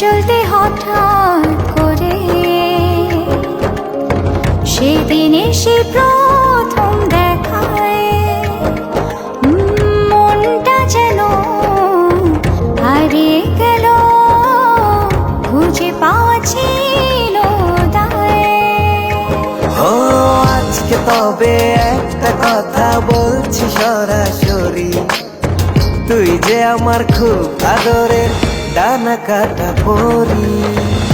চলতে হঠাৎ করে। সেদিন এসে প্রথম দেখায় মনটা যেন হারিয়ে তবে একটা কথা বলছি সরাসরি। তুই যে আমার খুব আদরের ডানা কাটা পরি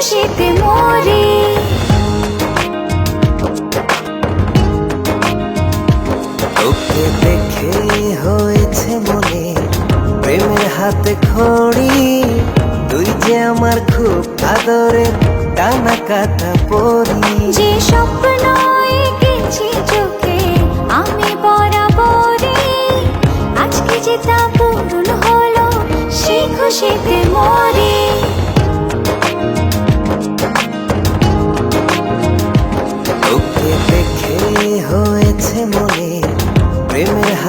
খুশিতে মরি। তোকে দেখে হয়েছে মনে প্রেমের হাতে খড়ি। তুই যে আমার খুব আদরের টানা কাটা পরি। যে স্বপ্ন এঁকেছি চোখে আমি বরাবরে আজকে যে তা পূরণ হলো সেই খুশিতে মরি।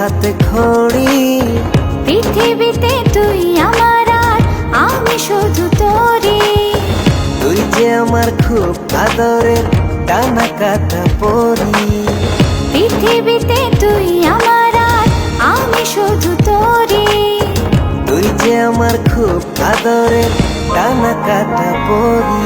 হাতে খড়ি। পৃথিবীতে তুই আমার আর আমি শুধু তোরি তুই যে আমার খুব আদরের টানা কাটা পরি। পৃথিবীতে তুই আমার আর আমি শুধু তোরি তুই যে আমার খুব আদরের টানা কাটা পরি।